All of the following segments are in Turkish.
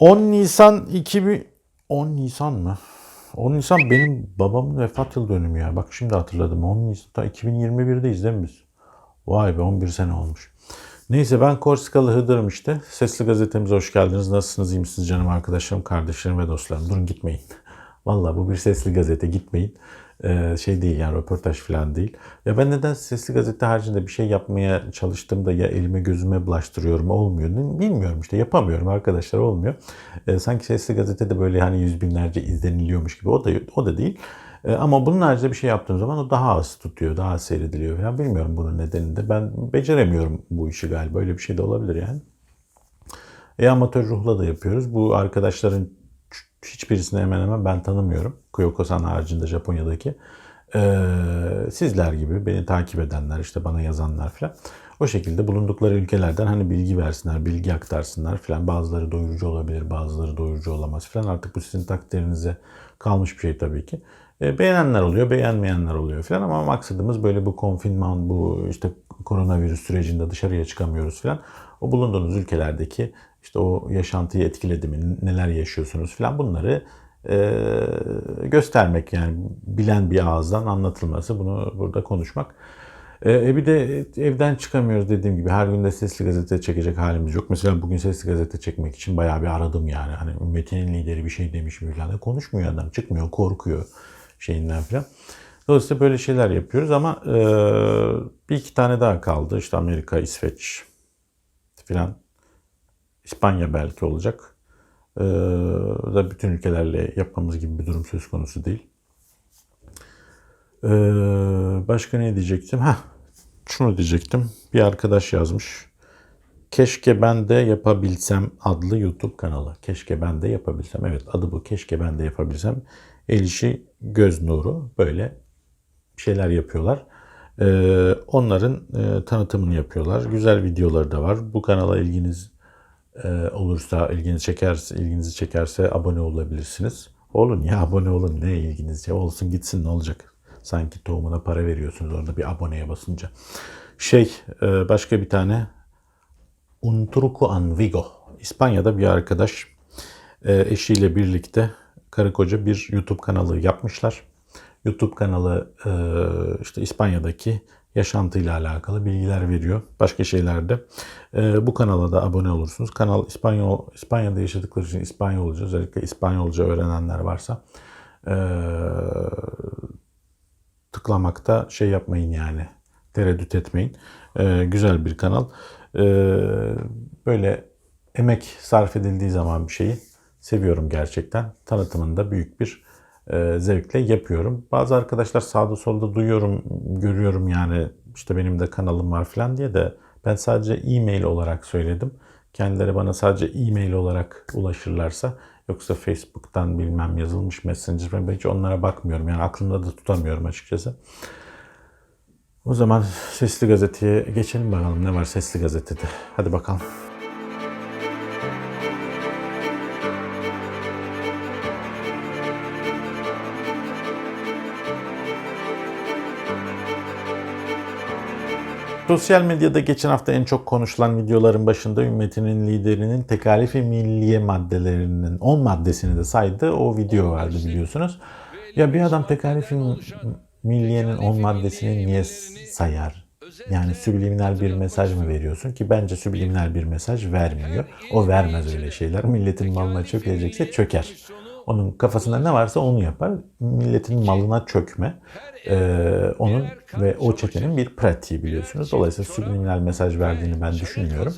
10 Nisan 2000 10 Nisan mı? 10 Nisan benim babamın vefat yıl dönümü ya. Bak şimdi hatırladım. 10 Nisan 2021'deyiz değil mi? Vay be 11 sene olmuş. Neyse ben Korsikalı Hıdır'ım işte. Sesli gazetemize hoş geldiniz. Nasılsınız? iyi misiniz canım arkadaşlarım, kardeşlerim ve dostlarım? Durun gitmeyin. Vallahi bu bir sesli gazete gitmeyin. Ee, şey değil yani röportaj falan değil. Ya ben neden sesli gazete haricinde bir şey yapmaya çalıştığımda ya elime gözüme bulaştırıyorum olmuyor. Bilmiyorum işte yapamıyorum arkadaşlar olmuyor. Ee, sanki sesli gazetede böyle hani yüz binlerce izleniliyormuş gibi o da o da değil. Ee, ama bunun haricinde bir şey yaptığım zaman o daha az tutuyor, daha az seyrediliyor. Ya bilmiyorum bunun nedenini de. Ben beceremiyorum bu işi galiba. Öyle bir şey de olabilir yani. E amatör ruhla da yapıyoruz. Bu arkadaşların hiçbirisini hemen hemen ben tanımıyorum. Kuyoko-san haricinde Japonya'daki. Ee, sizler gibi beni takip edenler, işte bana yazanlar falan. O şekilde bulundukları ülkelerden hani bilgi versinler, bilgi aktarsınlar falan. Bazıları doyurucu olabilir, bazıları doyurucu olamaz falan. Artık bu sizin takdirinize kalmış bir şey tabii ki. E, beğenenler oluyor, beğenmeyenler oluyor falan ama maksadımız böyle bu konfinman, bu işte koronavirüs sürecinde dışarıya çıkamıyoruz falan. O bulunduğunuz ülkelerdeki işte o yaşantıyı etkiledi mi, neler yaşıyorsunuz falan bunları e, göstermek yani bilen bir ağızdan anlatılması, bunu burada konuşmak. E, bir de evden çıkamıyoruz dediğim gibi her gün de sesli gazete çekecek halimiz yok. Mesela bugün sesli gazete çekmek için bayağı bir aradım yani. Hani ümmetinin lideri bir şey demiş mi falan. Konuşmuyor adam, çıkmıyor, korkuyor şeyinden falan. Dolayısıyla böyle şeyler yapıyoruz ama e, bir iki tane daha kaldı. İşte Amerika, İsveç falan. İspanya belki olacak. E, da bütün ülkelerle yapmamız gibi bir durum söz konusu değil. E, başka ne diyecektim? Ha, şunu diyecektim. Bir arkadaş yazmış. Keşke ben de yapabilsem adlı YouTube kanalı. Keşke ben de yapabilsem. Evet adı bu. Keşke ben de yapabilsem. El göz nuru böyle şeyler yapıyorlar. Ee, onların e, tanıtımını yapıyorlar. Güzel videoları da var. Bu kanala ilginiz e, olursa, ilginizi çekerse, ilginizi çekerse abone olabilirsiniz. Olun ya abone olun ne ilginiz ya olsun gitsin ne olacak? Sanki tohumuna para veriyorsunuz orada bir aboneye basınca. Şey e, başka bir tane Un Truco Anvigo. İspanya'da bir arkadaş eşiyle birlikte karı koca bir YouTube kanalı yapmışlar. YouTube kanalı e, işte İspanya'daki yaşantıyla alakalı bilgiler veriyor. Başka şeylerde. E, bu kanala da abone olursunuz. Kanal İspanyol İspanya'da yaşadıkları için İspanyolca özellikle İspanyolca öğrenenler varsa e, tıklamakta şey yapmayın yani. Tereddüt etmeyin. E, güzel bir kanal. E, böyle emek sarf edildiği zaman bir şeyi seviyorum gerçekten. Tanıtımında büyük bir zevkle yapıyorum. Bazı arkadaşlar sağda solda duyuyorum, görüyorum yani işte benim de kanalım var falan diye de ben sadece e-mail olarak söyledim. Kendileri bana sadece e-mail olarak ulaşırlarsa yoksa Facebook'tan bilmem yazılmış messenger ben hiç onlara bakmıyorum. Yani aklımda da tutamıyorum açıkçası. O zaman Sesli Gazete'ye geçelim bakalım ne var Sesli Gazete'de. Hadi bakalım. Sosyal medyada geçen hafta en çok konuşulan videoların başında ümmetinin liderinin tekalifi milliye maddelerinin 10 maddesini de saydı. O video vardı biliyorsunuz. Ya bir adam tekalifi milliyenin 10 maddesini niye sayar? Yani subliminal bir mesaj mı veriyorsun ki bence subliminal bir mesaj vermiyor. O vermez öyle şeyler. Milletin malına çökecekse çöker. Onun kafasında ne varsa onu yapar. Milletin malına çökme. Ee, onun ve o çetenin bir pratiği biliyorsunuz. Dolayısıyla subliminal mesaj verdiğini ben düşünmüyorum.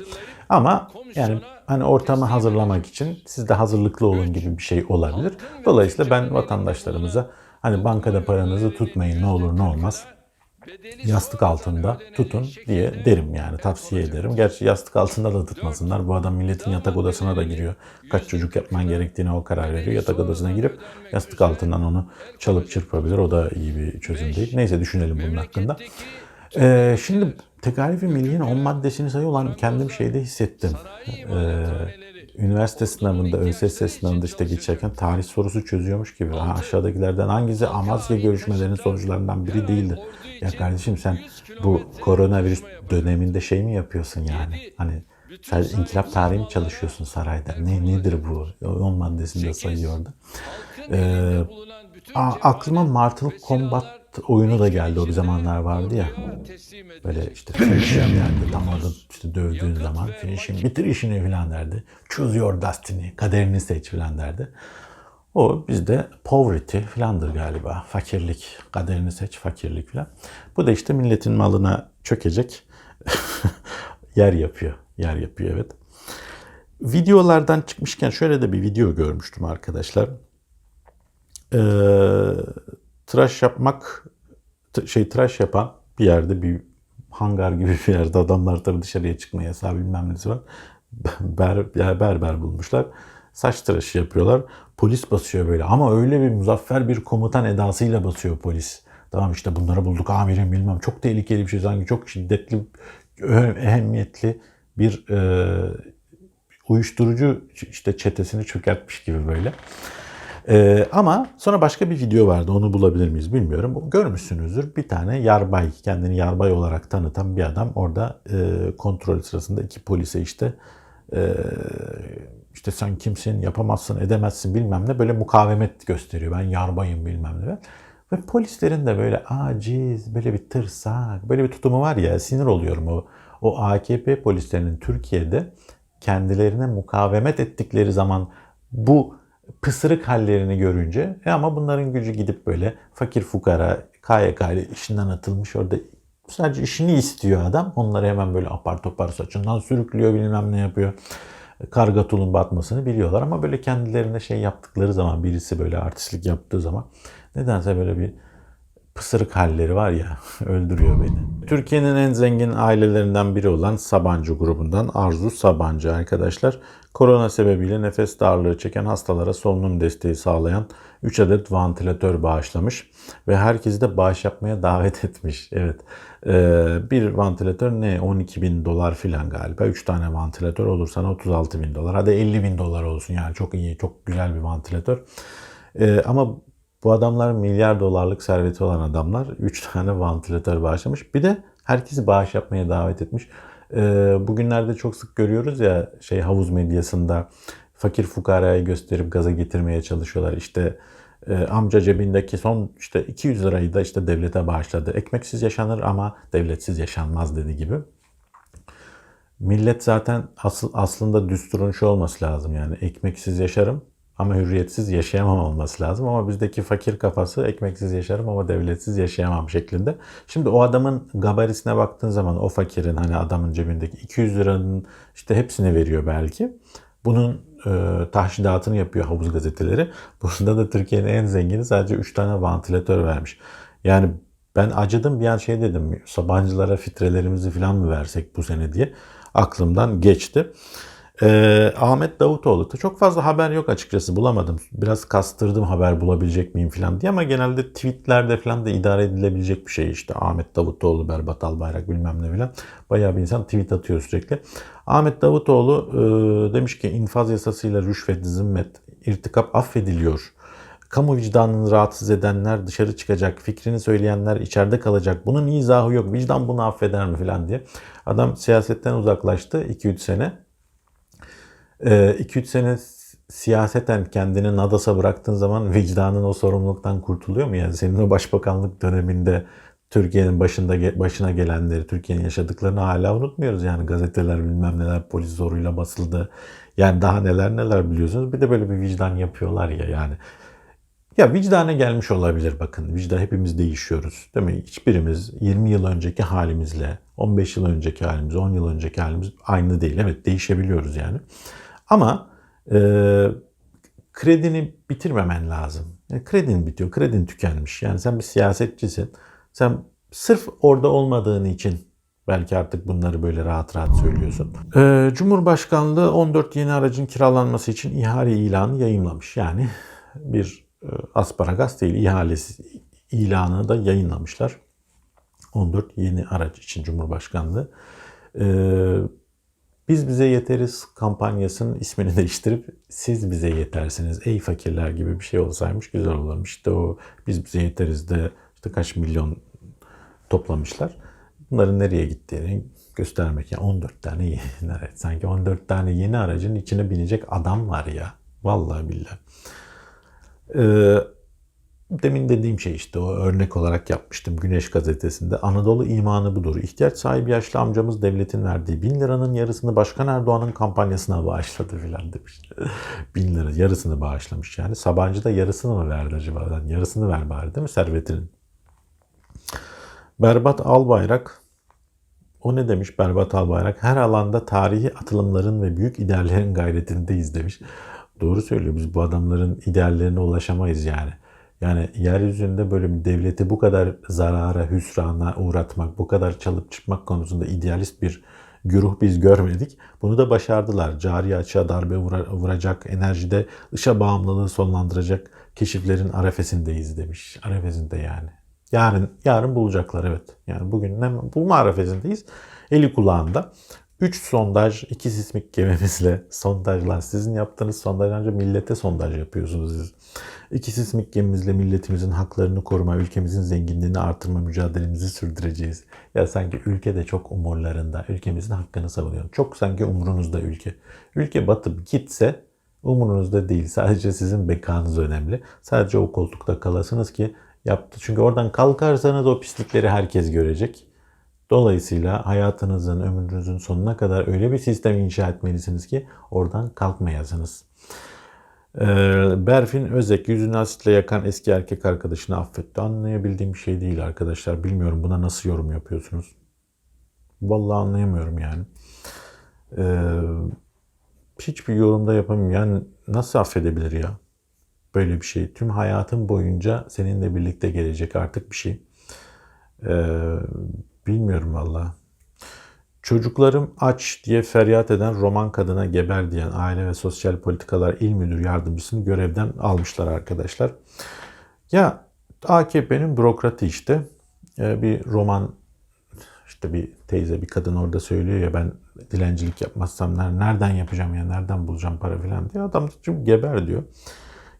Ama yani hani ortamı hazırlamak için siz de hazırlıklı olun gibi bir şey olabilir. Dolayısıyla ben vatandaşlarımıza hani bankada paranızı tutmayın ne olur ne olmaz yastık altında tutun diye derim yani tavsiye ederim. Gerçi yastık altında da tutmasınlar. Bu adam milletin yatak odasına da giriyor. Kaç çocuk yapman gerektiğine o karar veriyor. Yatak odasına girip yastık altından onu çalıp çırpabilir. O da iyi bir çözüm değil. Neyse düşünelim bunun hakkında. Ee, şimdi tekalifi milliyenin 10 maddesini sayı olan kendim şeyde hissettim. Ee, üniversite sınavında, ÖSS sınavında işte geçerken tarih sorusu çözüyormuş gibi. Ha, aşağıdakilerden hangisi Amasya görüşmelerinin sonuçlarından biri değildi? Ya kardeşim sen bu koronavirüs döneminde şey mi yapıyorsun yani? Hani Sadece inkılap tarihi mi çalışıyorsun sarayda? Ne nedir bu? 10 maddesinde sayıyor orada. Ee, aklıma Mortal Kombat oyunu da geldi o bir zamanlar vardı ya. Böyle işte finish'im. Tam orada işte dövdüğün zaman finish'im bitir işini falan derdi. Choose your destiny. Kaderini seç falan derdi. O bizde poverty filandır galiba. Fakirlik. Kaderini seç fakirlik filan. Bu da işte milletin malına çökecek yer yapıyor. Yer yapıyor evet. Videolardan çıkmışken şöyle de bir video görmüştüm arkadaşlar. Ee, tıraş yapmak şey tıraş yapan bir yerde bir hangar gibi bir yerde adamlar tabii dışarıya çıkmaya yasağı bilmem nesi var. Ber, yani berber bulmuşlar. Saç tıraşı yapıyorlar. Polis basıyor böyle ama öyle bir muzaffer bir komutan edasıyla basıyor polis. Tamam işte bunları bulduk amirim bilmem çok tehlikeli bir şey sanki çok şiddetli ö- ehemmiyetli bir e, uyuşturucu işte çetesini çökertmiş gibi böyle. Ee, ama sonra başka bir video vardı. Onu bulabilir miyiz bilmiyorum. Görmüşsünüzdür. Bir tane yarbay, kendini yarbay olarak tanıtan bir adam orada e, kontrol sırasında iki polise işte e, işte sen kimsin, yapamazsın, edemezsin bilmem ne böyle mukavemet gösteriyor. Ben yarbayım bilmem ne. Ve polislerin de böyle aciz, böyle bir tırsak, böyle bir tutumu var ya sinir oluyorum o. O AKP polislerinin Türkiye'de kendilerine mukavemet ettikleri zaman bu pısırık hallerini görünce e ama bunların gücü gidip böyle fakir fukara KYK ile işinden atılmış orada sadece işini istiyor adam. Onları hemen böyle apar topar saçından sürüklüyor bilmem ne yapıyor. Karga tulumba atmasını biliyorlar ama böyle kendilerine şey yaptıkları zaman birisi böyle artistlik yaptığı zaman nedense böyle bir pısırık halleri var ya öldürüyor beni. Türkiye'nin en zengin ailelerinden biri olan Sabancı grubundan Arzu Sabancı arkadaşlar korona sebebiyle nefes darlığı çeken hastalara solunum desteği sağlayan 3 adet vantilatör bağışlamış ve herkesi de bağış yapmaya davet etmiş. Evet ee, bir vantilatör ne 12 bin dolar filan galiba 3 tane vantilatör olursa 36 bin dolar hadi 50 bin dolar olsun yani çok iyi çok güzel bir vantilatör. Ee, ama bu adamlar milyar dolarlık serveti olan adamlar 3 tane vantilatör bağışlamış. Bir de herkesi bağış yapmaya davet etmiş. Ee, bugünlerde çok sık görüyoruz ya şey havuz medyasında fakir fukarayı gösterip gaza getirmeye çalışıyorlar. İşte e, amca cebindeki son işte 200 lirayı da işte devlete bağışladı. Ekmeksiz yaşanır ama devletsiz yaşanmaz dedi gibi. Millet zaten asıl, aslında düsturun şu olması lazım yani ekmeksiz yaşarım ama hürriyetsiz yaşayamam olması lazım. Ama bizdeki fakir kafası ekmeksiz yaşarım ama devletsiz yaşayamam şeklinde. Şimdi o adamın gabarisine baktığın zaman o fakirin hani adamın cebindeki 200 liranın işte hepsini veriyor belki. Bunun e, tahşidatını yapıyor havuz gazeteleri. Burada da Türkiye'nin en zengini sadece 3 tane vantilatör vermiş. Yani ben acıdım bir an şey dedim. Sabancılara fitrelerimizi falan mı versek bu sene diye aklımdan geçti. Ee, Ahmet Davutoğlu da çok fazla haber yok açıkçası bulamadım. Biraz kastırdım haber bulabilecek miyim falan diye ama genelde tweetlerde falan da idare edilebilecek bir şey işte. Ahmet Davutoğlu, Berbat Albayrak bilmem ne falan. Bayağı bir insan tweet atıyor sürekli. Ahmet Davutoğlu e, demiş ki infaz yasasıyla rüşvet, zimmet, irtikap affediliyor. Kamu vicdanını rahatsız edenler dışarı çıkacak, fikrini söyleyenler içeride kalacak. Bunun izahı yok. Vicdan bunu affeder mi falan diye. Adam siyasetten uzaklaştı 2-3 sene. 2-3 sene siyaseten kendini nadasa bıraktığın zaman vicdanın o sorumluluktan kurtuluyor mu? Yani senin o başbakanlık döneminde Türkiye'nin başında başına gelenleri, Türkiye'nin yaşadıklarını hala unutmuyoruz. Yani gazeteler bilmem neler polis zoruyla basıldı. Yani daha neler neler biliyorsunuz. Bir de böyle bir vicdan yapıyorlar ya yani. Ya vicdana gelmiş olabilir bakın. Vicdan hepimiz değişiyoruz. Değil mi? Hiçbirimiz 20 yıl önceki halimizle 15 yıl önceki halimiz, 10 yıl önceki halimiz aynı değil. Evet değişebiliyoruz yani. Ama e, kredini bitirmemen lazım. Yani kredin bitiyor, kredin tükenmiş. Yani sen bir siyasetçisin. Sen sırf orada olmadığın için belki artık bunları böyle rahat rahat söylüyorsun. E, Cumhurbaşkanlığı 14 yeni aracın kiralanması için ihale ilanı yayınlamış. Yani bir e, asparagas değil, ihalesi ilanı da yayınlamışlar. 14 yeni araç için Cumhurbaşkanlığı. Ee, biz bize yeteriz kampanyasının ismini değiştirip siz bize yetersiniz ey fakirler gibi bir şey olsaymış güzel olurmuş. İşte o biz bize yeteriz de işte kaç milyon toplamışlar. Bunların nereye gittiğini göstermek. Yani 14 tane yeni araç. Sanki 14 tane yeni aracın içine binecek adam var ya. Vallahi billahi. Ee, demin dediğim şey işte o örnek olarak yapmıştım Güneş gazetesinde. Anadolu imanı budur. İhtiyaç sahibi yaşlı amcamız devletin verdiği bin liranın yarısını Başkan Erdoğan'ın kampanyasına bağışladı filan demiş. bin lira yarısını bağışlamış yani. Sabancı da yarısını mı verdi acaba? Yani yarısını ver bari değil mi servetinin? Berbat Albayrak o ne demiş Berbat Albayrak? Her alanda tarihi atılımların ve büyük ideallerin gayretindeyiz demiş. Doğru söylüyor. Biz bu adamların ideallerine ulaşamayız yani. Yani yeryüzünde böyle bir devleti bu kadar zarara, hüsrana uğratmak, bu kadar çalıp çıkmak konusunda idealist bir güruh biz görmedik. Bunu da başardılar. Cari açığa darbe vuracak, enerjide dışa bağımlılığı sonlandıracak keşiflerin arefesindeyiz demiş. Arefesinde yani. Yarın yarın bulacaklar evet. Yani bugün ne bulma arefesindeyiz. Eli kulağında. 3 sondaj, 2 sismik gemimizle sondajlar. Sizin yaptığınız sondaj ancak millete sondaj yapıyorsunuz siz. İki sismik gemimizle milletimizin haklarını koruma, ülkemizin zenginliğini artırma mücadelemizi sürdüreceğiz. Ya sanki ülke de çok umurlarında, ülkemizin hakkını savunuyor. Çok sanki umurunuzda ülke. Ülke batıp gitse umurunuzda değil. Sadece sizin bekanız önemli. Sadece o koltukta kalasınız ki yaptı. Çünkü oradan kalkarsanız o pislikleri herkes görecek. Dolayısıyla hayatınızın, ömrünüzün sonuna kadar öyle bir sistem inşa etmelisiniz ki oradan kalkmayasınız. Ee, Berfin Özek yüzünü asitle yakan eski erkek arkadaşını affetti. Anlayabildiğim bir şey değil arkadaşlar. Bilmiyorum buna nasıl yorum yapıyorsunuz. Vallahi anlayamıyorum yani. Ee, hiçbir yorumda yapamıyorum. Yani nasıl affedebilir ya? Böyle bir şey. Tüm hayatın boyunca seninle birlikte gelecek artık bir şey. Ee, bilmiyorum valla. Çocuklarım aç diye feryat eden Roman kadına geber diyen Aile ve Sosyal Politikalar İl Müdür Yardımcısını görevden almışlar arkadaşlar. Ya AKP'nin bürokratı işte. Ee, bir roman işte bir teyze bir kadın orada söylüyor ya ben dilencilik yapmazsam nereden yapacağım ya nereden bulacağım para filan diye adam çünkü geber diyor.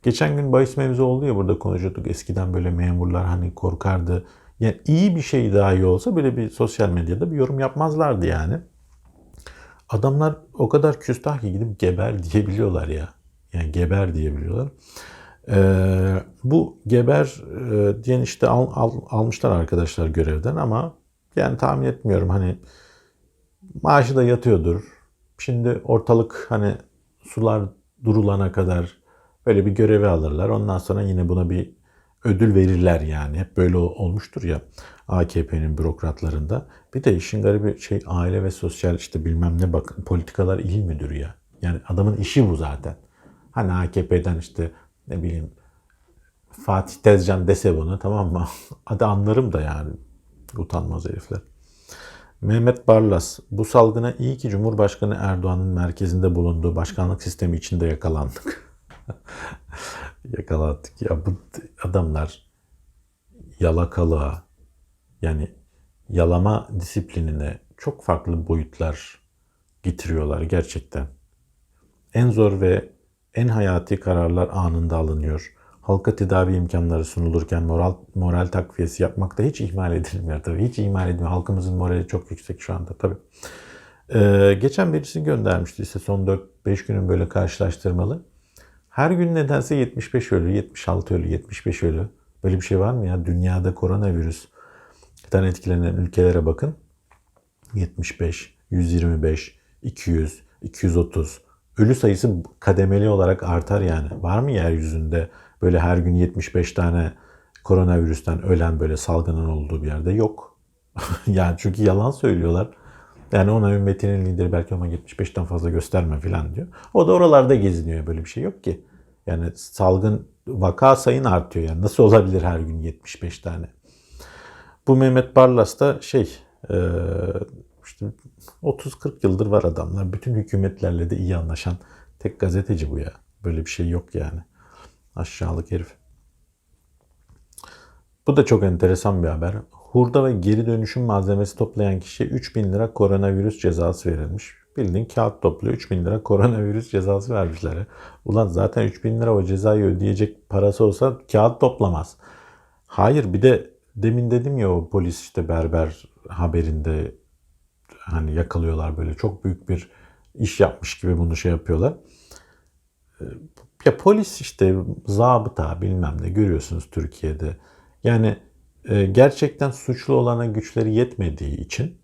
Geçen gün bahis mevzu oldu ya burada konuşuyorduk. Eskiden böyle memurlar hani korkardı. Yani iyi bir şey dahi olsa böyle bir sosyal medyada bir yorum yapmazlardı yani. Adamlar o kadar küstah ki gidip geber diyebiliyorlar ya. Yani geber diyebiliyorlar. Ee, bu geber e, diyen işte al, al, almışlar arkadaşlar görevden ama yani tahmin etmiyorum hani maaşı da yatıyordur. Şimdi ortalık hani sular durulana kadar böyle bir görevi alırlar. Ondan sonra yine buna bir ödül verirler yani. Hep böyle olmuştur ya AKP'nin bürokratlarında. Bir de işin garibi şey aile ve sosyal işte bilmem ne bakın politikalar il müdürü ya. Yani adamın işi bu zaten. Hani AKP'den işte ne bileyim Fatih Tezcan dese bunu tamam mı? Hadi anlarım da yani. Utanmaz herifler. Mehmet Barlas, bu salgına iyi ki Cumhurbaşkanı Erdoğan'ın merkezinde bulunduğu başkanlık sistemi içinde yakalandık. Yakalattık ya bu adamlar yalakalığa yani yalama disiplinine çok farklı boyutlar getiriyorlar gerçekten. En zor ve en hayati kararlar anında alınıyor. Halka tedavi imkanları sunulurken moral, moral takviyesi yapmak da hiç ihmal edilmiyor tabii. Hiç ihmal edilmiyor. Halkımızın morali çok yüksek şu anda tabii. Ee, geçen birisi göndermişti işte son 4-5 günün böyle karşılaştırmalı. Her gün nedense 75 ölü, 76 ölü, 75 ölü. Böyle bir şey var mı ya? Dünyada koronavirüs Eden etkilenen ülkelere bakın. 75, 125, 200, 230. Ölü sayısı kademeli olarak artar yani. Var mı yeryüzünde böyle her gün 75 tane koronavirüsten ölen böyle salgının olduğu bir yerde? Yok. yani çünkü yalan söylüyorlar. Yani ona ümmetinin lideri belki ama 75'ten fazla gösterme falan diyor. O da oralarda geziniyor. Böyle bir şey yok ki. Yani salgın vaka sayın artıyor. Yani nasıl olabilir her gün 75 tane? Bu Mehmet Barlas da şey e, işte 30-40 yıldır var adamlar. Bütün hükümetlerle de iyi anlaşan tek gazeteci bu ya. Böyle bir şey yok yani. Aşağılık herif. Bu da çok enteresan bir haber. Hurda ve geri dönüşüm malzemesi toplayan kişiye 3000 lira koronavirüs cezası verilmiş. Bildiğin kağıt topluyor 3000 lira koronavirüs cezası vermişler. Ulan zaten 3000 lira o cezayı ödeyecek parası olsa kağıt toplamaz. Hayır bir de demin dedim ya o polis işte berber haberinde hani yakalıyorlar böyle çok büyük bir iş yapmış gibi bunu şey yapıyorlar. Ee, Ya polis işte zabıta bilmem ne görüyorsunuz Türkiye'de. Yani e, gerçekten suçlu olana güçleri yetmediği için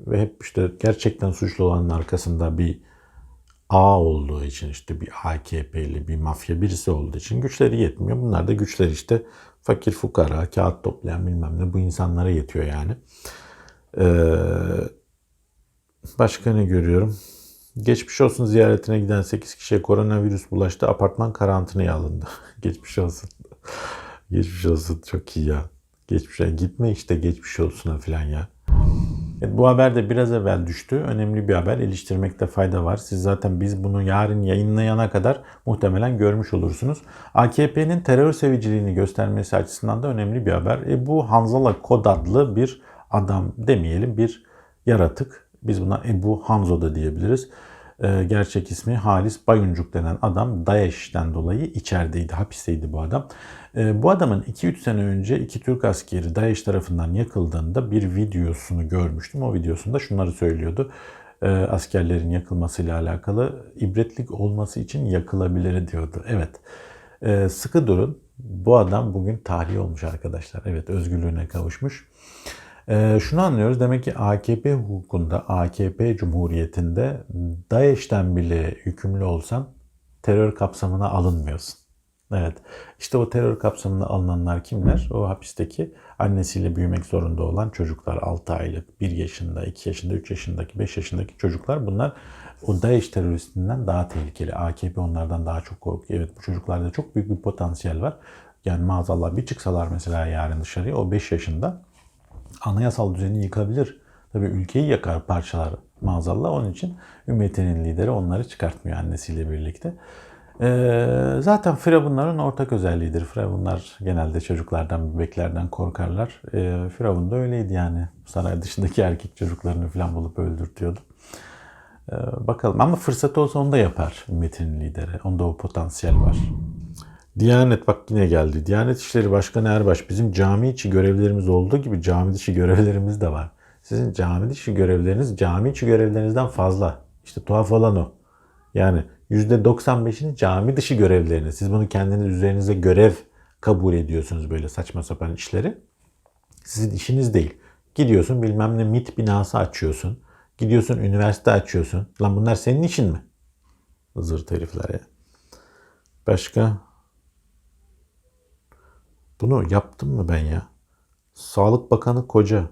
ve hep işte gerçekten suçlu olanın arkasında bir A olduğu için işte bir AKP'li bir mafya birisi olduğu için güçleri yetmiyor. Bunlar da güçleri işte fakir fukara, kağıt toplayan bilmem ne bu insanlara yetiyor yani. Ee, başka ne görüyorum? Geçmiş olsun ziyaretine giden 8 kişiye koronavirüs bulaştı. Apartman karantinaya alındı. geçmiş olsun. geçmiş olsun. Çok iyi ya. Geçmiş Gitme işte geçmiş olsuna falan ya. Evet, bu haber de biraz evvel düştü. Önemli bir haber. Eleştirmekte fayda var. Siz zaten biz bunu yarın yayınlayana kadar muhtemelen görmüş olursunuz. AKP'nin terör seviciliğini göstermesi açısından da önemli bir haber. E, bu Hanzala Kod adlı bir adam demeyelim bir yaratık. Biz buna Ebu Hanzo da diyebiliriz. E, gerçek ismi Halis Bayuncuk denen adam DAEŞ'ten dolayı içerideydi, hapisteydi bu adam. E, bu adamın 2-3 sene önce iki Türk askeri DAEŞ tarafından yakıldığında bir videosunu görmüştüm. O videosunda şunları söylüyordu. E, askerlerin yakılmasıyla alakalı ibretlik olması için yakılabilir diyordu. Evet. E, sıkı durun. Bu adam bugün tahliye olmuş arkadaşlar. Evet özgürlüğüne kavuşmuş. Ee, şunu anlıyoruz demek ki AKP hukukunda, AKP cumhuriyetinde DAEŞ'ten bile yükümlü olsan terör kapsamına alınmıyorsun. Evet. İşte o terör kapsamına alınanlar kimler? O hapisteki annesiyle büyümek zorunda olan çocuklar 6 aylık, 1 yaşında, 2 yaşında, 3 yaşındaki, 5 yaşındaki çocuklar bunlar o DAEŞ teröristinden daha tehlikeli. AKP onlardan daha çok korkuyor. Evet bu çocuklarda çok büyük bir potansiyel var. Yani maazallah bir çıksalar mesela yarın dışarıya o 5 yaşında anayasal düzeni yıkabilir. Tabii ülkeyi yakar parçalar maazallah. Onun için ümmetinin lideri onları çıkartmıyor annesiyle birlikte. Ee, zaten Firavunların ortak özelliğidir. Firavunlar genelde çocuklardan, bebeklerden korkarlar. Ee, Firavun da öyleydi yani. Saray dışındaki erkek çocuklarını falan bulup öldürtüyordu. Ee, bakalım ama fırsat olsa onu da yapar ümmetinin lideri. Onda o potansiyel var. Diyanet bak yine geldi. Diyanet İşleri Başkanı Erbaş bizim cami içi görevlerimiz olduğu gibi cami dışı görevlerimiz de var. Sizin cami dışı görevleriniz cami içi görevlerinizden fazla. İşte tuhaf olan o. Yani %95'ini cami dışı görevleriniz. Siz bunu kendiniz üzerinize görev kabul ediyorsunuz böyle saçma sapan işleri. Sizin işiniz değil. Gidiyorsun bilmem ne MIT binası açıyorsun. Gidiyorsun üniversite açıyorsun. Lan bunlar senin işin mi? Zırt herifler ya. Başka? Bunu yaptım mı ben ya? Sağlık Bakanı Koca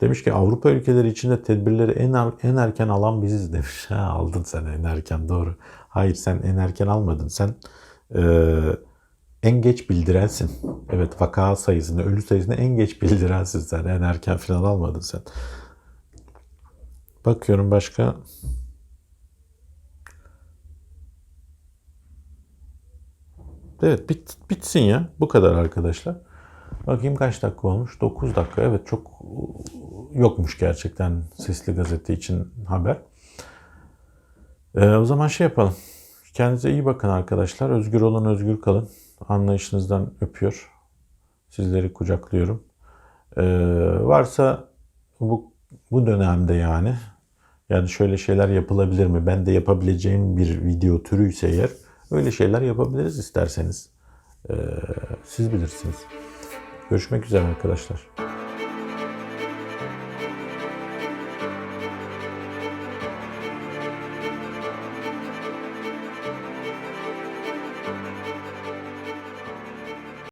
demiş ki Avrupa ülkeleri içinde tedbirleri en, er- en erken alan biziz demiş. Ha, aldın sen en erken doğru. Hayır sen en erken almadın. Sen eee, en geç bildirensin. Evet vaka sayısını, ölü sayısını en geç bildirensin sen. En erken falan almadın sen. Bakıyorum başka. Evet bit, bitsin ya. Bu kadar arkadaşlar. Bakayım kaç dakika olmuş? 9 dakika. Evet çok yokmuş gerçekten Sesli Gazete için haber. Ee, o zaman şey yapalım. Kendinize iyi bakın arkadaşlar. Özgür olun, özgür kalın. Anlayışınızdan öpüyor. Sizleri kucaklıyorum. Ee, varsa bu bu dönemde yani yani şöyle şeyler yapılabilir mi? Ben de yapabileceğim bir video türüyse eğer öyle şeyler yapabiliriz isterseniz. Ee, siz bilirsiniz. Görüşmek üzere arkadaşlar.